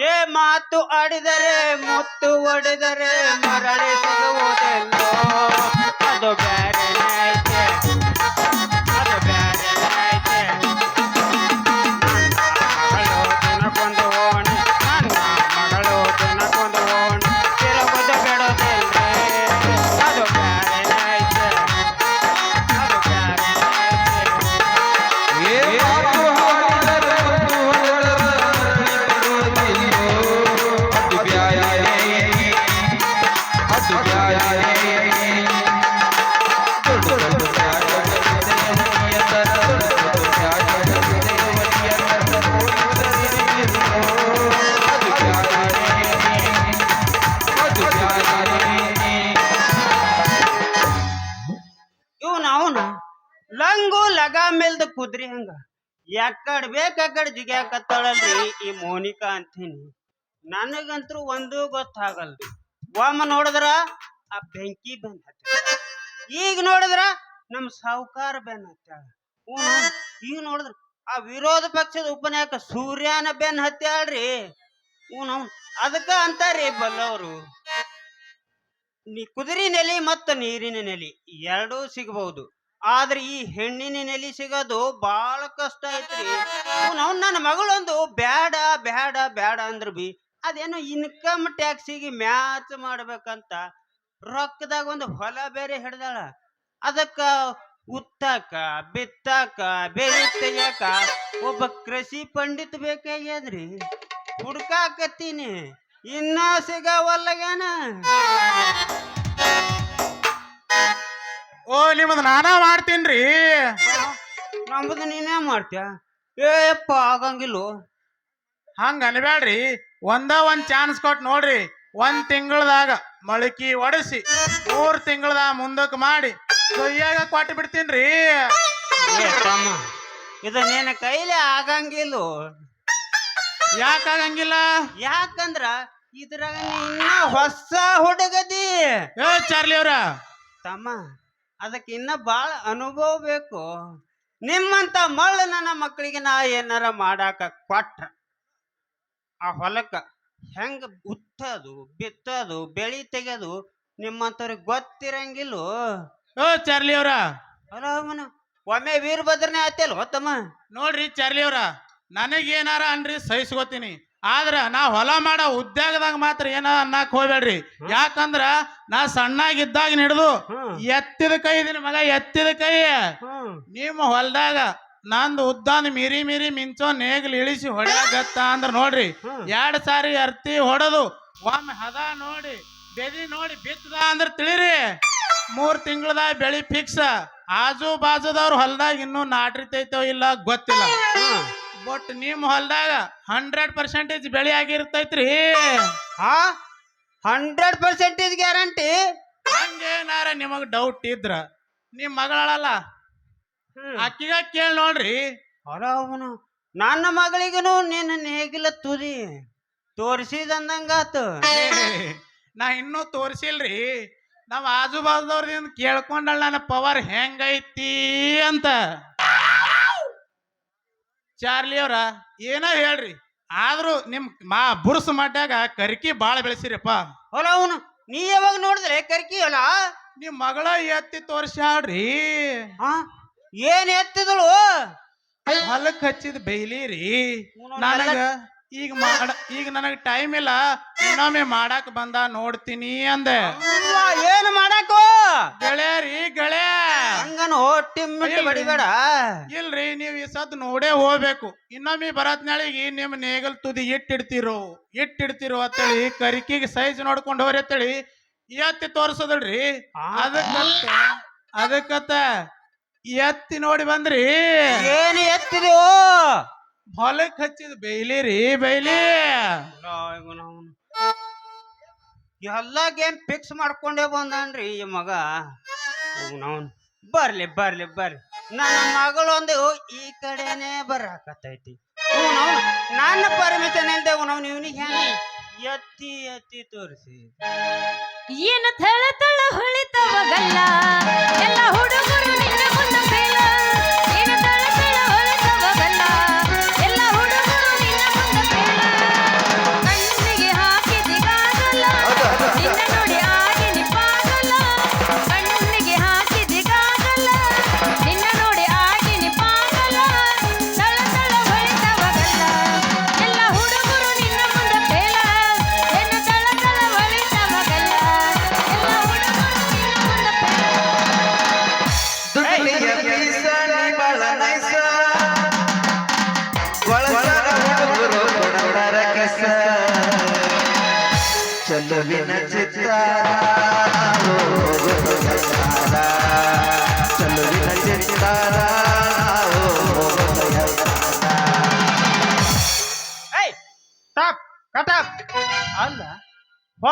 ಏ ಮಾತು ಆಡಿದರೆ ಮುತ್ತು ಒಡೆದರೆ ಮರಳಿ ಸಿಗುವುದೆಲ್ಲೋ? ಅದು ಬ್ಯಾರೆ ಯಾಕಡ್ ಕಡೆ ಜಿಗ್ಯಾಕತ್ತಾಳಲ್ರಿ ಈ ಮೋನಿಕಾ ಅಂತೀನಿ. ನನಗಂತೂ ಒಂದು ಗೊತ್ತಾಗಲ್ರಿ ಒಮ್ಮ ನೋಡಿದ್ರ ಆ ಬೆಂಕಿ ಬೆನ್ ಈಗ ನೋಡಿದ್ರ ನಮ್ ಸಾಹುಕಾರ ಬೆನ್ ಹತ್ತಾಳ ಈಗ ನೋಡಿದ್ರ ಆ ವಿರೋಧ ಪಕ್ಷದ ಉಪನಾಯಕ ಸೂರ್ಯನ ಬೆನ್ ಹತ್ಯಾಳ್ರಿ ಹ್ಞೂ ಅದಕ್ಕ ಅಂತಾರಿ ಬಲ್ಲವರು. ನೀ ಕುದುರೆ ನೆಲಿ ಮತ್ತು ನೀರಿನ ನೆಲಿ ಎರಡೂ ಸಿಗಬಹುದು ಆದ್ರೆ ಈ ಹೆಣ್ಣಿನ ನೆಲೆ ಸಿಗೋದು ಬಹಳ ಕಷ್ಟ ಐತ್ರಿ. ನನ್ನ ಮಗಳೊಂದು ಬ್ಯಾಡ ಬ್ಯಾಡ ಬ್ಯಾಡ ಅಂದ್ರು ಬಿ ಅದೇನೋ ಇನ್ಕಮ್ ಟ್ಯಾಕ್ಸಿಗೆ ಮ್ಯಾಚ್ ಮಾಡ್ಬೇಕಂತ ರೊಕ್ಕದಾಗ ಒಂದು ಹೊಲ ಬೇರೆ ಹಿಡ್ದಾಳ. ಅದಕ್ಕ ಉತ್ತಾಕ, ಬಿತ್ತಾಕ ಬೇರೆ ತೆಗಿಯಾಕ ಒಬ್ಬ ಕೃಷಿ ಪಂಡಿತ್ ಬೇಕಾಗ್ಯದ್ರಿ. ಹುಡ್ಕಾಕತ್ತೀನಿ, ಇನ್ನೂ ಸಿಗವಲ್ಲಗೇನ ಓ ನಿಮ್ಮದು ನಾನಾ ಮಾಡ್ತೀನ್ರಿ. ನಮ್ಮದು ನೀನೇ ಮಾಡ್ತೀಯ? ಏಪ್ಪ ಆಗಂಗಿಲ್ಲ. ಹಂಗ ಅನ್ಬೇಡ್ರಿ ಒಂದ ಒಂದ್ ಚಾನ್ಸ್ ಕೊಟ್ಟು ನೋಡ್ರಿ. ಒಂದ್ ತಿಂಗಳದಾಗ ಮಳಕಿ ಒಡಿಸಿ ಮೂರ್ ತಿಂಗಳದಾಗ ಮುಂದಕ್ಕೆ ಮಾಡಿ ಕೈಯಾಗ ಕೊಟ್ಟು ಬಿಡ್ತೀನ್ರಿ. ಇದು ನಿನ್ನ ಕೈಲಿ ಆಗಂಗಿಲ್ಲ. ಯಾಕಾಗಂಗಿಲ್ಲ ಯಾಕಂದ್ರ ಇದ್ರಾಗ ನೀ ಇನ್ನ ಹೊಸ ಹುಡುಗದಿ. ಏ ಚಾರ್ಲಿ ಅವ್ರ. ತಮ್ಮ ಅದಕ್ಕೆ ಇನ್ನ ಬಾಳ ಅನುಭವ ಬೇಕು. ನಿಮ್ಮಂತ ಮಳ್ಳ ನನ್ನ ಮಕ್ಕಳಿಗೆ ನಾ ಏನಾರ ಮಾಡಾಕ ಕೊಟ್ಟ. ಆ ಹೊಲಕ್ಕ ಹೆಂಗ ಉತ್ತದು ಬಿತ್ತದು ಬೆಳಿ ತೆಗೆದು ನಿಮ್ಮಂತವ್ರಿಗೆ ಗೊತ್ತಿರಂಗಿಲ್ಲ. ಓ ಚಾರ್ಲಿ ಅವ್ರ. ಒಮ್ಮೆ ವೀರಭದ್ರನೇ ಆಯ್ತಲ್ವ ಹೊತ್ತಮ್ಮ ನೋಡ್ರಿ ಚಾರ್ಲಿ ಅವ್ರ ನನಗೇನಾರ ಅನ್ರಿ ಸಹಿಸ್ಕೋತೀನಿ. ಆದ್ರ ನಾ ಹೊಲ ಮಾಡೋ ಉದ್ಯೋಗದಾಗ ಮಾತ್ರ ಏನ ಅನ್ನಕ್ ಹೋಗ್ಬೇಡ್ರಿ. ಯಾಕಂದ್ರ ನಾ ಸಣ್ಣಾಗಿದ್ದಾಗ ಹಿಡಿದು ಎತ್ತಿದ ಕೈ ಇದೀನಿ ಮಗ ಎತ್ತಿದ ಕೈ. ನಿಮ್ಮ ಹೊಲದಾಗ ನಂದು ಉದ್ದಾನ ಮಿರಿ ಮಿರಿ ಮಿಂಚೋ ನೇಗ್ಲು ಇಳಿಸಿ ಹೊಡ್ಯಾಗತ್ತ ಅಂದ್ರ ನೋಡ್ರಿ. ಎರಡ್ ಸಾರಿ ಅರ್ತಿ ಹೊಡೆದು ಒಮ್ಮೆ ಹದ ನೋಡಿ ಬೆದಿ ನೋಡಿ ಬಿತ್ತದ ಅಂದ್ರ ತಿಳಿರಿ. ಮೂರ್ ತಿಂಗಳದಾಗ ಬೆಳಿ ಫಿಕ್ಸ್ ಆಜು ಬಾಜುದವ್ರ ಹೊಲದಾಗ ಇನ್ನೂ ನಾಟ್ರಿತೈತೋ ಇಲ್ಲ ಗೊತ್ತಿಲ್ಲ. ಬಟ್ ನಿಮ್ ಹೊಲ್ದಾಗ ಹಂಡ್ರೆಡ್ ಪರ್ಸೆಂಟೇಜ್ ಬೆಳೆ ಆಗಿರ್ತೈತ್ರಿ. ಹಾ? ಹಂಡ್ರೆಡ್ ಪರ್ಸೆಂಟೇಜ್ ಗ್ಯಾರಂಟಿ ಹಂಗೇನಾರ ನಿಮಗ್ ಡೌಟ್ ಇದ್ರ ನಿಮ್ ಮಗಳಲ್ಲ ಅಕ್ಕಿಗ ಕೇಳಿ ನೋಡ್ರಿ. ಅವನು ನನ್ನ ಮಗಳಿಗೂ ನಿನ್ನ ನೇಗಿಲ ತುದಿ ತೋರಿಸಿದಂದಂಗಾತು. ನಾ ಇನ್ನೂ ತೋರಿಸಿಲ್ರಿ. ನಮ್ಮ ಆಜು ಬಾಜುದವ್ರದಿಂದ ಕೇಳ್ಕೊಂಡಳ ನನ್ನ ಪವರ್ ಹೆಂಗೈತಿ ಅಂತ. ಚಾರ್ಲಿ ಅವ್ರ ಏನ ಹೇಳ್ರಿ. ಆದ್ರೂ ನಿಮ್ ಮಾ ಬುರ್ಸ್ ಮಟ್ಟಾಗ ಕರ್ಕಿ ಬಾಳ ಬೆಳೆಸಿರಪ್ಪ. ಹೊಲ ಅವನು. ನೀ ಯಾವಾಗ ನೋಡಿದ್ರೆ ಕರ್ಕಿ ಹೊಲ ನಿಮ್ ಮಗಳ ಎತ್ತಿ ತೋರ್ಸ್ಯಾಳ್ರಿ. ಹಾ ಏನ್ ಎತ್ತಿದಳು? ಹೊಲಕ್ ಹಚ್ಚಿದ ಬೈಲಿ ರೀ ನನಗ ಈಗ ಮಾಡ ಈಗ ನನಗೆ ಟೈಮ್ ಇಲ್ಲ. ಇನ್ನೊಮ್ಮೆ ಮಾಡಾಕ ಬಂದ ನೋಡ್ತೀನಿ ಅಂದೆ. ಏನ್ ಮಾಡಾಕು ಗೆಳೆಯರಿ ಗೆಳೆಯ. ಹಂಗನು ಟಿಮ್ಮಿಟ್ಟು ಬಡಿಬೇಡ. ಇಲ್ರಿ ನೀವ್ ಈ ಸದ್ ನೋಡೇ ಹೋಗ್ಬೇಕು. ಇನ್ನೊಮ್ಮೆ ಬರತ್ ನಾಳಿಗೆ ನಿಮ್ ನೇಗಲ್ ತುದಿ ಇಟ್ಟಿಡ್ತಿರೋ ಇಟ್ಟಿಡ್ತಿರೋ ಅಂತೇಳಿ ಕರಿಕಿಗೆ ಸೈಜ್ ನೋಡ್ಕೊಂಡು ಹೋರಿ ಅಂತೇಳಿ ಎತ್ತಿ ತೋರ್ಸದಲ್ರಿ. ಅದಕ್ಕತ್ತ ಅದಕ್ಕತ್ತ ಎತ್ತಿ ನೋಡಿ ಬಂದ್ರಿ. ಏನ್ ಎತ್ತಿದೆವು ಹೊಲಕ್ ಹಚ್ಚಿದ ಬೈಲಿ ಎಲ್ಲ ಗೇಮ್ ಫಿಕ್ಸ್ ಮಾಡ್ಕೊಂಡೇ ಬಂದನ್ರಿ ಈ ಮಗ. ಅವನವನ್ ಬರ್ಲಿ ಬರ್ಲಿ ಬರ್ಲಿ. ನನ್ನ ಮಗಳೊಂದು ಈ ಕಡೆನೆ ಬರಾಕತ್ತೈತಿ. ನನ್ನ ಪರ್ಮಿಷನ್ ಇಲ್ದೆ ಅವನವ್ನು ಇವನಿಗೆ ಹೆಂಗ ಎತ್ತಿ ಎತ್ತಿ ತೋರಿಸಿ. ಏನು ತಳ ತಳ ಹೊಳಿತವಾಗಲ್ಲ ಎಲ್ಲ ಹುಡುಗರು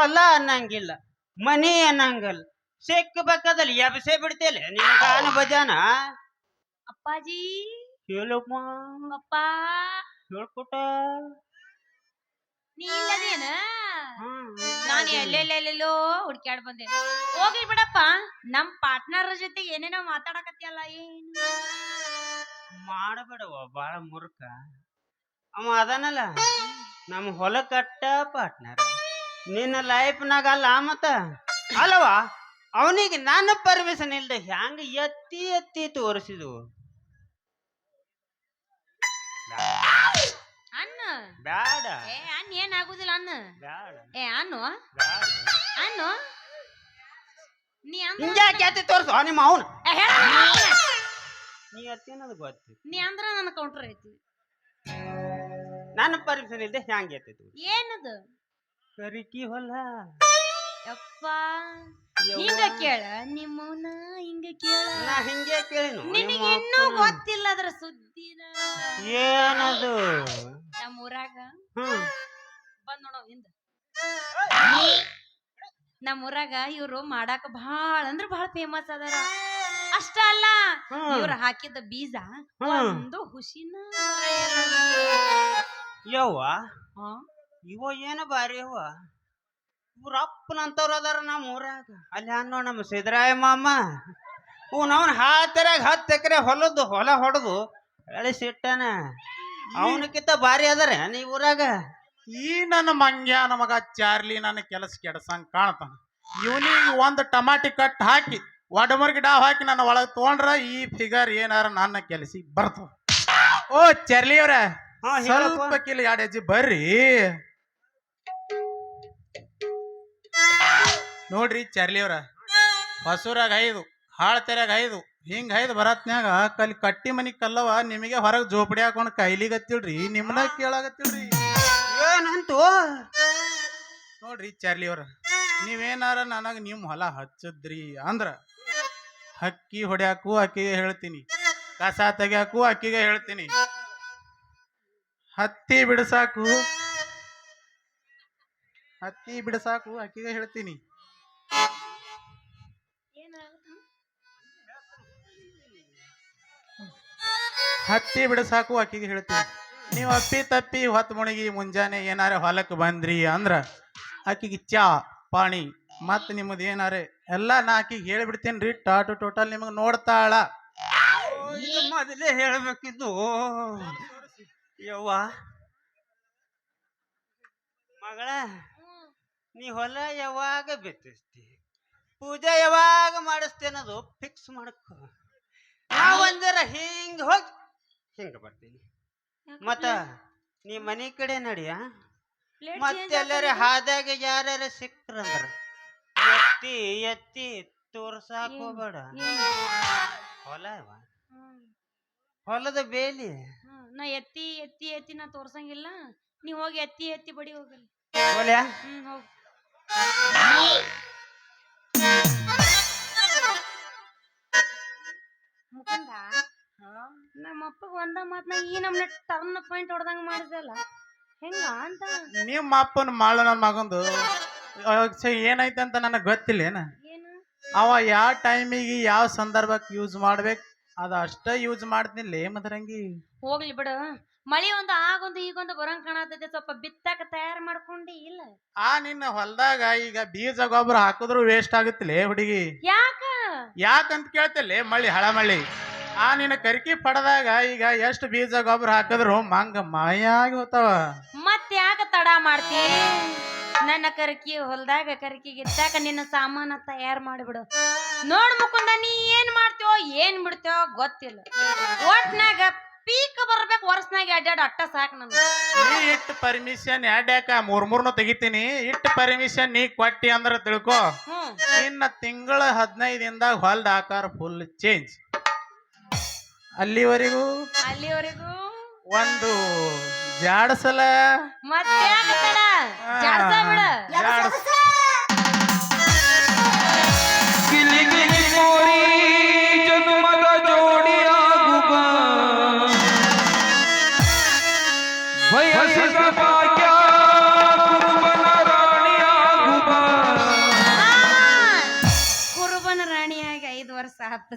ಹೊಲ ಅನ್ನಂಗಿಲ್ಲ. ಮನಿ ಅನ್ನಂಗಿಲ್ಲ. ಸಿಕ್ಕಬೇಕಾದಲ್ಲಿ ಎಬ್ಸೆ ಬಿಡ್ತೇಲೆ ನಿನ್ನ ಗಾನ ಭಜನ? ಅಪ್ಪಾಜಿ. ಹೇಳಪ್ಪ. ಅಪ್ಪ. ಹೇಳ್ಕೊಟ ನೀ ಇಲ್ಲದೇನ. ನಾನು ಎಲ್ಲೆಲ್ಲೆಲ್ಲೆಲ್ಲೋ ಹುಡ್ಕ್ಯಾಡ್ ಬಂದೆ. ಹೋಗ್ಲಿ ಬಿಡಪ್ಪ. ನಮ್ ಪಾರ್ಟ್ನರ್ ಜೊತೆ ಏನೇನೋ ಮಾತಾಡಕತ್ತಿಯಲ್ಲ ಏನು? ಮಾಡಬೇಡವ ಬಾಳ ಮುರುಕ ಅವ ಅದನಲ್ಲ ನಮ್ಮ ಹೊಲ ಕಟ್ಟ ಪಾರ್ಟ್ನರ್. ನಿನ್ನ ಲೈಫ್ನಾಗ ಅಲ್ಲ ಮತ್ತ? ಅಲ್ವಾ ಅವನಿಗೆ ನಾನು ಪರ್ಮಿಷನ್ ಇಲ್ದೆ ಹ್ಯಾಂಗ ಎತ್ತಿ ಎತ್ತಿ ತೋರಿಸಿದು ಅನ್ನ ಬ್ಯಾಡ. ಏ ಅನ್ನ ಏನಾಗುದಿಲ್ಲ ಅನ್ನ ಬ್ಯಾಡ. ಏ ಅನ್ನು ಅನ್ನು ನೀ ಅಂದ್ರ ಹಿಂಗ್ಯಾಕೆ ಎತ್ತಿ ತೋರ್ಸು? ನಿಮ್ಮ ಅವನು. ಏ, ಹೇಳ್ ನನ್ನ ನೀ ಎತ್ತಿ ಅನ್ನೋದು ಗೊತ್ತು. ನೀ ಅಂದ್ರ ನನ್ನ ಕೌಂಟರ್ ಐತಿ. ನನ್ನ ಪರ್ಮಿಷನ್ ಇಲ್ದೆ ಹ್ಯಾಂಗ ಎತ್ತಿ ತೋರ್ಸು? ಏನದು? ಕರಿಕಿ ಹೊಲ ಯಪ್ಪ ಹಿಂಗ ಕೇಳ ನಿಮ್ಮವನ ಹಿಂಗ ಕೇಳ. ನಾ ಹಿಂಗೆ ಕೇಳಿನು? ನಿಮಗೆ ಇನ್ನೂ ಗೊತ್ತಿಲ್ಲ ಅದ್ರ ಸುದ್ದಿನ. ಏನದು? ನಮ್ಮ ಊರಾಗ ಹ್ಮ್. ಬಂದ್ ನೋಡೋ ಹಿಂದ. ನಮ್ಮ ಊರಾಗ ಇವ್ರು ಮಾಡಾಕ ಭಾಳ ಅಂದ್ರ ಭಾಳ ಫೇಮಸ್ ಅದಾರ. ಅಷ್ಟ ಅಲ್ಲ ಇವ್ರು ಇವ್ರ ಹಾಕಿದ ಬೀಜ ಹ್ಮ್. ಒಂದು ಹುಸಿನ. ಯವ್ವ. ಹಾ? ಇವ ಏನ ಬಾರಿ ಅವ? ಇವ್ರ ಅಪ್ಪನಂತವ್ರು ಅದಾರ ನಮ್ಮ ಊರಾಗ. ಅಲ್ಲಿ ಅನ್ನೋ ನಮ್ಮ ಸಿದ್ದರಾಯ ಮಾಮ. ಅವನ ಹಾತರಾಗ ಹತ್ತು ಎಕರೆ ಹೊಲದ್ದು ಹೊಲ ಹೊಡೆದು ಎಳಿಸಿಟ್ಟಾನ ಅವನಕ್ಕಿಂತ ಬಾರಿ ಅದಾರ ನೀ ಊರಾಗ? ಈ ನನ್ನ ಮಂಗ್ಯ ನಮಗ ಚಾರ್ಲಿ ನನ್ನ ಕೆಲಸ ಕೆಡಸಂಗ್ ಕಾಣ್ತಾನ. ಇವನಿಗೆ ಒಂದು ಟಮಾಟಿ ಕಟ್ ಹಾಕಿ ಒಡಮರ್ಗಿ ಗಿಡ ಹಾಕಿ ನನ್ನ ಒಳಗೆ ತೊಗೊಂಡ್ರ ಈ ಫಿಗರ್ ಏನಾರ ನನ್ನ ಕೆಲಸಿಗೆ ಬರ್ತದ. ಓ ಚರ್ಲಿ ಅವ್ರ ಸ್ವಲ್ಪ ಕಿಲ್ ಎರಡು ಹೆಜ್ಜೆ ಬರ್ರಿ. ನೋಡ್ರಿ ಚರ್ಲಿಯವ್ರ ಹಸೂರಾಗ ಹೊಸೂರಾಗ ಐದು ಹಾಳ್ತೆರಾಗ ಐದು ಹಿಂಗ ಐದು ಬರತ್ನ್ಯಾಗ ಕಲ್ ಕಟ್ಟಿ ಮನಿ ಕಲ್ಲವ ನಿಮಗೆ ಹೊರಗೆ ಜೋಪಡಿ ಹಾಕೊಂಡು ಕೈಲಿಗತ್ತಿಳ್ರಿ ನಿಮ್ಮನ್ನ ಕೇಳಾಗತ್ತಿಳ್ರಿ ಏನಂತು? ನೋಡ್ರಿ ಚರ್ಲಿಯವ್ರ ನೀವೇನಾರ ನನಗೆ ನಿಮ್ಮ ಹೊಲ ಹಚ್ಚದ್ರಿ ಅಂದ್ರ ಹಕ್ಕಿ ಹೊಡ್ಯಾಕು ಅಕ್ಕಿಗೆ ಹೇಳ್ತೀನಿ ಕಸ ತೆಗ್ಯಾಕು ಅಕ್ಕಿಗೆ ಹೇಳ್ತೀನಿ ಹತ್ತಿ ಬಿಡಸಾಕು ಹತ್ತಿ ಬಿಡಸಾಕು ಅಕ್ಕಿಗೆ ಹೇಳ್ತೀನಿ. ಹತ್ತಿ ಬಿಡಸಾಕು ಆಕಿಗೆ ಹೇಳ್ತೀನಿ. ನೀವು ಅಪ್ಪಿ ತಪ್ಪಿ ಹೊತ್ತು ಮುಣಗಿ ಮುಂಜಾನೆ ಏನಾರ ಹೊಲಕ್ಕೆ ಬಂದ್ರಿ ಅಂದ್ರ ಆಕಿಗೆ ಚಾ, ಪಾಣಿ, ಮತ್ತೆ ನಿಮ್ಮದು ಏನಾರೆ ಎಲ್ಲ ನಾ ಆಕಿಗೆ ಹೇಳಿಬಿಡ್ತೀನಿ ರೀ ಟಾಟು ಟೋಟಲ್ ನಿಮಗೆ ನೋಡ್ತಾಳ. ಮೊದಲೇ ಹೇಳ್ಬೇಕಿದ್ದು. ಯವ್ವ. ಮಗಳ. ನೀ ಹೊಲ ಯಾವಾಗ ಬಿತ್ತಿಸ್ತಿ? ಪೂಜೆ ಯಾವಾಗ ಮಾಡಿಸ್ತಿ ಅನ್ನೋದು ಫಿಕ್ಸ್ ಮಾಡ್ಕೊ. ನಾವಂದರ ಹಿಂಗ ಹೋಗಿ ಹಿಂಗ ಬರ್ತೀನಿ. ಮತ್ತ ನೀ ಮನಿ ಕಡೆ ನಡಿಯ? ಮತ್ತೆಲ್ಲರ ಹಾದಾಗ ಯಾರ್ಯಾರ ಸಿಕ್ಕ್ರಂದ್ರ? ಎತ್ತಿ ಎತ್ತಿ ತೋರ್ಸಾಕ್ ಹೋಗ್ಬೇಡ. ಹೊಲ ಅವ. ಹೊಲದ ಬೇಲಿ. ನಾ ಎತ್ತಿ ಎತ್ತಿ ಎತ್ತಿ ನಾ ತೋರ್ಸಂಗಿಲ್ಲ. ನೀ ಹೋಗಿ ಎತ್ತಿ ಎತ್ತಿ ಬಡಿ ಹೋಗಲಿ. ಹೊಲ್ಯಾ? ಹ್ಮ್ ಹೋಗ್. ಮುಕುಂದ? ನಮ್ಮ ಅಪ್ಪಗ ಒಂದ ಮಾತ್ನ ಈ ನಮ್ನ ಟರ್ನ್ ಪಾಯಿಂಟ್ ಹೊಡೆದಂಗ ಮಾಡಿದಲ್ಲ ಹೆಂಗ ಅಂತ? ನಿಮ್ಮ ಅಪ್ಪನ ಮಾಳ ನನ್ನ ಮಗಂದು ಏನೈತೆ ಅಂತ ನನಗೆ ಗೊತ್ತಿಲ್ಲ ಏನ? ಏನು ಅವ ಯಾವ ಟೈಮಿಗೆ ಯಾವ ಸಂದರ್ಭಕ್ಕೆ ಯೂಸ್ ಮಾಡ್ಬೇಕು ಅದು ಅಷ್ಟ ಯೂಸ್ ಮಾಡ್ತಿಲ್ಲ ಮದರಂಗಿ. ಹೋಗ್ಲಿ ಬಿಡು. ಮಳಿ ಒಂದು ಆಗೊಂದು ಈಗೊಂದು ಬರಂಗ್ ಕಾಣತೈತೆ. ಸ್ವಲ್ಪ ಬಿತ್ತಾಕ ತಯಾರು ಮಾಡ್ಕೊಂಡಿ ಇಲ್ಲ. ಆ ನಿನ್ನ ಹೊಲದಾಗ ಈಗ ಬೀಜ ಗೊಬ್ಬರ ಹಾಕಿದ್ರು ವೇಸ್ಟ್ ಆಗುತ್ತಿಲ್ಲ ಹುಡುಗಿ? ಯಾಕ? ಯಾಕಂತ ಕೇಳ್ತಿಲ್ಲ ಮಳಿ ಹಳ ಮಳ್ಳಿ ಆ ನಿನ್ನ ಕರಿಕಿ ಪಡೆದಾಗ ಈಗ ಎಷ್ಟು ಬೀಜ ಗೊಬ್ಬರ ಹಾಕಿದ್ರು ಮಂಗ ಮಾಯಾಗಿ ಹೋತಾವ. ಮತ್ ಯಾಕ ತಡ ಮಾಡ್ತಿ? ನನ್ನ ಕರ್ಕಿ ಹೊಲ್ದಾಗ ಕರ್ಕಿ ಗಿತ್ತಾಕ ನಿನ್ನ ಸಾಮಾನ ತಯಾರು ಮಾಡಿಬಿಡು. ನೋಡ್ ಮುಕುಂದ ನೀ ಏನ್ ಮಾಡ್ತೀವೋ ಏನ್ ಬಿಡ್ತೀವೋ ಗೊತ್ತಿಲ್ಲ. ಒಟ್ನಾಗ ಪೀಕ್ ಬರ್ಬೇಕು ವರ್ಷನಾಗ ಅಡ್ಡಾಡ್ ಅಟ್ಟ ಸಾಕು ನನ್ ನೀ ಇಟ್ಟು ಪರ್ಮಿಷನ್ ಯಾಡ್ಯಾಕ ಮೂರ್ ಮೂರ್ನು ತೆಗಿತೀನಿ. ಇಟ್ಟು ಪರ್ಮಿಷನ್ ನೀ ಕೊಟ್ಟಿ ಅಂದ್ರ ತಿಳ್ಕೊ. ಹ್ಮ್. ಇನ್ನ ತಿಂಗಳ ಹದಿನೈದಿಂದ ಹೊಲ್ದ ಆಕಾರ ಫುಲ್ ಚೇಂಜ್ ಅಲ್ಲಿವರೆಗೂ ಅಲ್ಲಿವರೆಗೂ ಒಂದು ಜಾಡಸಲ. ಮತ್ತೆ ಯಾಕ ತಡ ಜಾಡ್ಸ ಬಿಡ. ಜಾಡ್ಸ.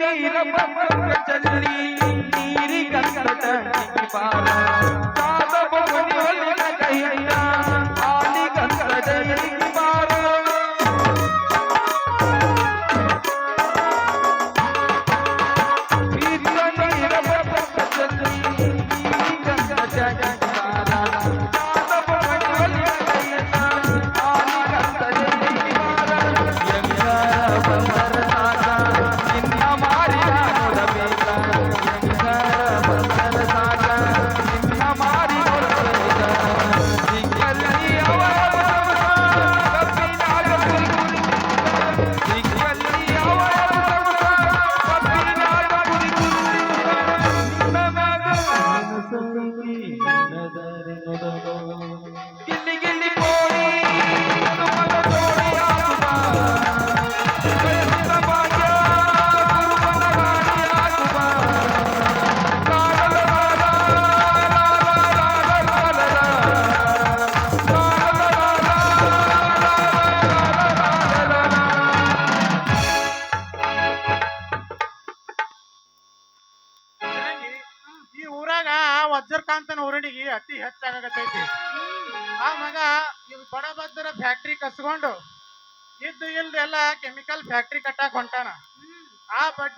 ನೀರ ಬಂದ ಚಲ್ಲಿ ನೀರಿ ಕಲ್ಕಟ ಬಾರ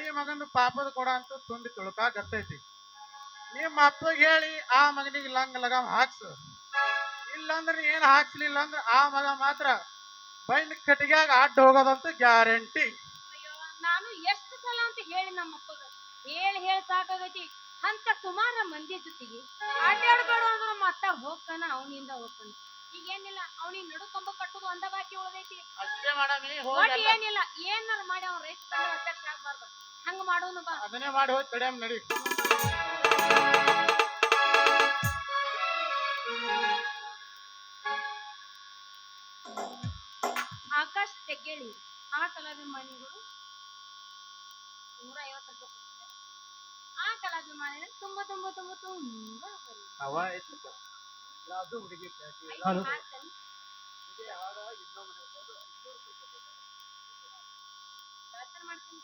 ಆ ಮಗನ ಪಾಪದ ಕೊಡ ಅಂತ ತುಂಬಿ ತುಳುಕಾಗತ್ತೈತಿ ನಿಮ್ಮ ಅಪ್ಪಗೆ ಹೇಳಿ ಆ ಮಗನಿಗೆ ಲಂಗ ಲಗಾಮ್ ಹಾಕ್ಸು. ಇಲ್ಲಾಂದ್ರೆ ಏನ್ ಹಾಕ್ಸ್ಲಿಲ್ಲ ಅಂದ್ರೆ ಆ ಮಗ ಮಾತ್ರ ಬೈನ್ ಕಟ್ಟಿಗ್ಯಾಗ ಅಡ್ಡ ಹೋಗೋದಂತ ಗ್ಯಾರಂಟಿ. ನಾನು ಎಷ್ಟು ಸಲ ಅಂತ ಹೇಳಿ ನಮ್ಮ ಅಪ್ಪಗ ಹೇಳಿ ಹೇಳಿ ಸಾಕಾಗೈತಿ. ಅಂತ ಸುಮಾರ ಮಂದಿ ಜೊತೆಗೆ ಅಡ್ಡಾಡ್ಬೇಡ ಅಂದ್ರೆ ಮತ್ತ ಹೋಗ್ತಾನ ಅವನಿಂದ ಹೋಗ್ತಾನ. ಈಗ ಏನಿಲ್ಲ ಅವನಿಗೆ ನಡು ಕಂಬ ಕಟ್ಟುದು ಒಂದ ಬಾಕಿ ಉಳ್ದೈತಿ. ಅಷ್ಟೇ ಮಾಡಮಿ ಏನಿಲ್ಲ ಏನಾರ ಮಾಡಿ ಅವ್ನ ರೈತ ಅಧ್ಯಕ್ಷ ಆಗ್ಬಾರ್ದು. ಹಂಗ ಮಾಡೋನು ಬಾ ಅದನ್ನೇ ಮಾಡಿ ಹೋಗಿ ತಡಿಯಮ್ ನಡಿ ಆಕಾಶ್ ತೆಗ್ಗೇಳಿ ಆ ಕಲಾಭಿಮಾನಿಗಳು ನೂರ ಐವತ್ತು ರೂಪಾಯಿ ಕೊಡ್ತಾರೆ. ಆ ಕಲಾಭಿಮಾನಿಗಳು ತುಂಬಾ ತುಂಬಾ ತುಂಬಾ ತುಂಬಾ ಬರೀ. ಐದು ಹಾಕ್ತಾನೆ. ಪ್ರಾರ್ಥನೆ ಮಾಡ್ತೀನಿ